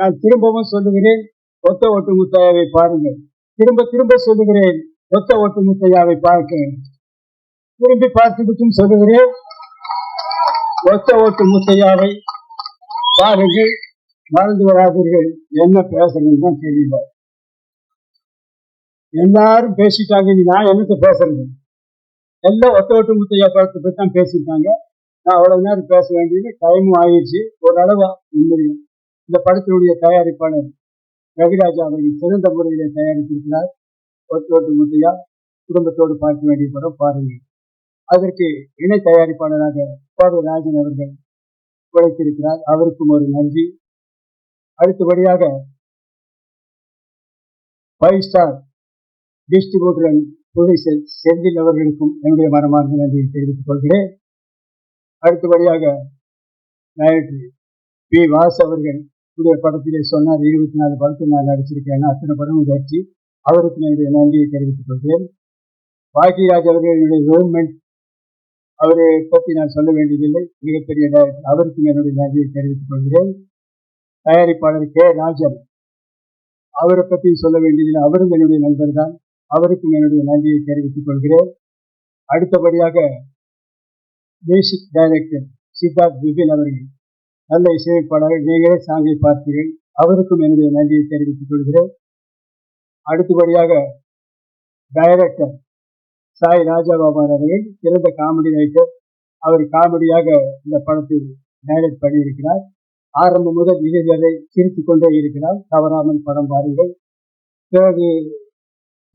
நான் திரும்பவும் சொல்லுகிறேன் ஒத்த ஒட்டு முத்தையாவை பாருங்கள். திரும்ப திரும்ப சொல்லுகிறேன் ஒத்த ஒட்டு முத்தையாவை பார்க்க திரும்பி பார்த்துவிட்டும் சொல்லுகிறேன் ஒத்த ஓட்டு முத்தையாவை பாருங்கள் மறந்து வராதீர்கள் என்ன பேசணும் தான் தெரியல. எல்லாரும் பேசிட்டாங்க நான் என்னத்த பேசுறது? எல்லாம் ஒத்த ஒட்டு முத்தையா பார்த்து பற்றி தான் பேசிட்டாங்க. நான் அவ்வளவு நேரம் பேச வேண்டியது டைமும் ஆயிடுச்சு. ஓரளவு உண்மையும் இந்த படத்தினுடைய தயாரிப்பாளர் ரவிராஜா அவர்கள் சிறந்த முறையில தயாரித்திருக்கிறார். ஒத்தோட்டு முத்தையா குடும்பத்தோடு பார்க்க வேண்டிய படம் பாருங்கள். அதற்கு இணை தயாரிப்பாளராக கோவை ராஜன் அவர்கள் உழைத்திருக்கிறார். அவருக்கும் ஒரு நன்றி. அடுத்தபடியாக ஃபைவ் ஸ்டார் டிஸ்ட்ரிபியூட்டர் புலிசல் செந்தில் அவர்களுக்கும் என்னுடைய மனமார்ந்த நன்றியை தெரிவித்துக் கொள்கிறேன். அடுத்தபடியாக டைரக்டர் பி. வாஸ் அவர்கள் புதிய படத்திலே சொன்னார் இருபத்தி நாலு படத்தில் நான் நடிச்சிருக்கேன் அத்தனை படம் வெற்றி. அவருக்கு என்னுடைய நன்றியை தெரிவித்துக் கொள்கிறேன். பாக்கியராஜ் அவர்கள் என்னுடைய கவர்மெண்ட் அவரை பற்றி நான் சொல்ல வேண்டியதில்லை. மிகப்பெரிய டைரக்டர் அவருக்கும் என்னுடைய நன்றியை தெரிவித்துக் கொள்கிறேன். தயாரிப்பாளர் கே. ராஜன் அவரை பற்றி சொல்ல வேண்டியதில்லை. அவரும் என்னுடைய நண்பர் தான். அவருக்கும் என்னுடைய நன்றியை தெரிவித்துக் கொள்கிறேன். அடுத்தபடியாக மியூசிக் டைரக்டர் சித்தார்த் விபின் அவர்கள். நல்ல இசையமைப்பாளர் நீங்களே சாங்கை பார்த்தீர்கள் அவருக்கும் என்னுடைய நன்றியை தெரிவித்துக் கொள்கிறேன். அடுத்தபடியாக டைரக்டர் சாய் ராஜாபாபான் அவர்கள் சிறந்த காமெடி ரைட்டர் அவர் காமெடியாக இந்த படத்தில் டைரக்ட் பண்ணியிருக்கிறார். ஆரம்பம் முதல் இறுதி வரை சிரித்துக் கொண்டே இருக்கிறார். தவறாமல் படம் பாருங்கள். பிறகு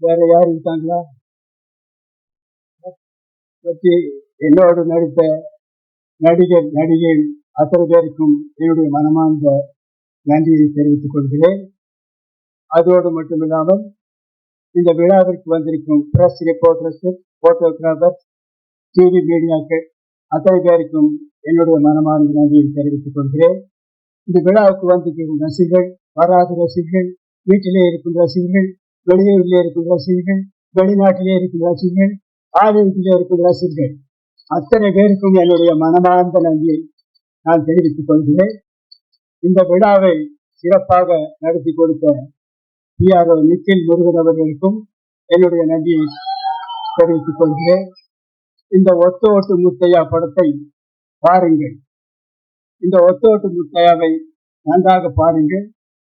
வேற யார் இருக்காங்களா? பற்றி என்னோடு நடித்த நடிகர் நடிகை அத்தனை பேருக்கும் என்னுடைய மனமார்ந்த நன்றியை தெரிவித்துக் கொள்கிறேன். அதோடு மட்டுமில்லாமல் இந்த விழாவிற்கு வந்திருக்கும் பிரஸ் ரிப்போர்ட்டர்ஸ் போட்டோகிராஃபர்ஸ் டிவி மீடியாக்கள் அத்தனை பேருக்கும் என்னுடைய மனமார்ந்த நன்றியை தெரிவித்துக் கொள்கிறேன். இந்த விழாவுக்கு வந்திருக்கும் ரசிகர்கள் வராத ரசிகர்கள் வீட்டிலே இருக்கும் ரசிகர்கள் வெளியூரிலே இருக்கும் ரசிகர்கள் வெளிநாட்டிலே இருக்கும் ரசிகர்கள் ஆலயத்திலே இருக்கும் ரசிகர்கள் அத்தனை பேருக்கும் என்னுடைய மனமார்ந்த நன்றியை நான் தெரிவித்துக் கொள்கிறேன். இந்த விழாவை சிறப்பாக நடத்தி கொடுத்த பிஆர்ஓ நிக்கில் முருகன் அவர்களுக்கும் என்னுடைய நன்றியை தெரிவித்துக் கொள்கிறேன். இந்த ஒத்த ஓட்டு முத்தையா படத்தை பாருங்கள். இந்த ஒத்தோட்டு முத்தையாவை நன்றாக பாருங்கள்.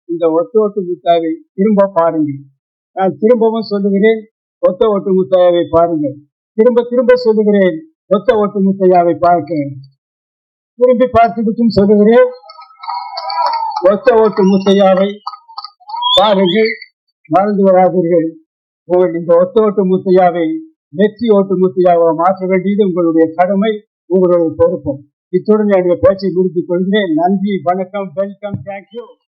இந்த ஒத்தோட்டு முத்தாவை திரும்ப பாருங்கள். நான் திரும்பவும் சொல்லுகிறேன் ஒத்த ஓட்டு முத்தையாவை பாருங்கள். திரும்ப திரும்ப சொல்லுகிறேன் ஒத்த ஓட்டு முத்தையாவை பார்க்க. திரும்பி பார்த்துவிட்டும் சொல்லுகிறேன் ஒத்த ஓட்டு முத்தையாவை பாருங்கள் மறந்து வராதீர்கள். உங்கள் இந்த ஒத்த ஓட்டு முத்தையாவை வெற்றி ஓட்டு முத்தையாவை மாற்ற வேண்டியது உங்களுடைய கடமை உங்களுடைய பொறுப்பும் இத்துடன் என்னுடைய பேச்சை முடித்துக் கொள்கிறேன். நன்றி வணக்கம் வெல்கம் தேங்க்யூ